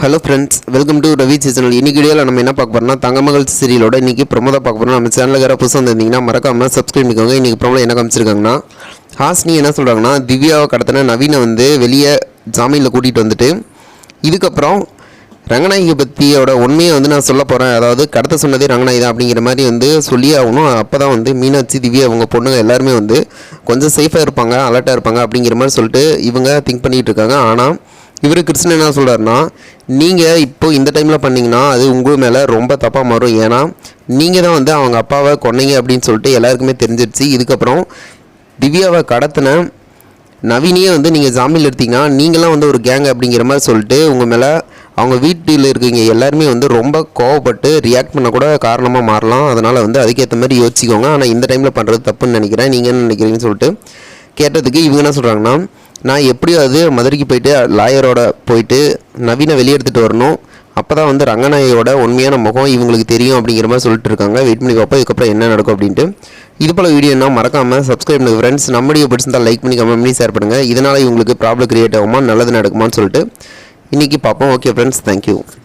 Hello friends welcome to Ravi channel இன்னைக்கு வீடியோவில் நம்ம என்ன பார்க்க போறோம்னா தங்கமகள் சீரியலோட இன்னைக்கு ப்ரொமோதான் பார்க்க போகிறோம் நம்ம சேனலில் வேறு புதுசாக வந்திருந்தீங்கன்னா மறக்காமல் சப்ஸ்கிரைப் பண்ணிக்கோங்க. இன்னைக்கு ப்ரோமோல என்ன காமிச்சிருக்காங்கன்னா ஹாஸ்னி என்ன சொல்கிறாங்கன்னா திவ்யாவை கடத்தின நவீனை வந்து வெளியே ஜாமீனில் கூட்டிகிட்டு வந்துட்டு இதுக்கப்புறம் ரங்கநாயகி பற்றியோட உண்மையை வந்து நான் சொல்ல போகிறேன் அதாவது கடத்த சொன்னதே ரங்கநாயகி தான் அப்படிங்கிற மாதிரி வந்து சொல்லி ஆகணும். அப்போ தான் வந்து மீனாட்சி திவ்யா அவங்க பொண்ணுங்க எல்லாருமே வந்து கொஞ்சம் சேஃபாக இருப்பாங்க அலர்ட்டாக இருப்பாங்க அப்படிங்கிற மாதிரி சொல்லிட்டு இவங்க திங்க் பண்ணிகிட்டு இருக்காங்க. ஆனால் இவர் கிருஷ்ணன் என்ன சொல்கிறாருன்னா நீங்கள் இப்போ இந்த டைமில் பண்ணிங்கன்னா அது உங்கள் மேலே ரொம்ப தப்பாக மாறும். ஏன்னா நீங்கள் தான் வந்து அவங்க அப்பாவை கொன்னீங்க அப்படின்னு சொல்லிட்டு எல்லாருக்குமே தெரிஞ்சிருச்சு. இதுக்கப்புறம் திவ்யாவை கடத்தின நவீனியே வந்து நீங்கள் ஜாமீன் எடுத்தீங்கன்னா நீங்களாம் வந்து ஒரு கேங் அப்படிங்கிற மாதிரி சொல்லிட்டு உங்கள் மேலே அவங்க வீட்டில் இருக்கீங்க எல்லாருமே வந்து ரொம்ப கோவப்பட்டு ரியாக்ட் பண்ணக்கூட காரணமாக மாறலாம். அதனால் வந்து அதுக்கேற்ற மாதிரி யோசிச்சுக்கோங்க. ஆனால் இந்த டைமில் பண்ணுறது தப்புன்னு நினைக்கிறேன். நீங்கள் என்ன நினைக்கிறீங்கன்னு சொல்லிட்டு கேட்டதுக்கு இவங்க என்ன சொல்கிறாங்கன்னா நான் எப்படியாவது மதுரைக்கு போயிட்டு லாயரோட போயிட்டு நவீனை வெளியே எடுத்துகிட்டு வரணும். அப்போ தான் வந்து ரங்கநாயோட உண்மையான முகம் இவங்களுக்கு தெரியும் அப்படிங்கிற மாதிரி சொல்லிட்டு இருக்காங்க. வெயிட் பண்ணி பார்ப்போம் இதுக்கப்புறம் என்ன நடக்கும் அப்படின்ட்டு. இது போல் வீடியோனா மறக்காமல் சப்ஸ்கிரைப் பண்ணுங்க ஃப்ரெண்ட்ஸ் நம்முடைய பிடிச்சிருந்தால் பிடிச்சிருந்தா லைக் பண்ணி கமெண்ட் பண்ணி ஷேர் பண்ணுங்கள் இதனால் இவங்களுக்கு ப்ராப்ளம் க்ரியேட் ஆகுமா நல்லது நடக்குமான்னு சொல்லிட்டு. இன்றைக்கி பார்ப்போம் ஓகே ஃப்ரெண்ட்ஸ் தேங்க்யூ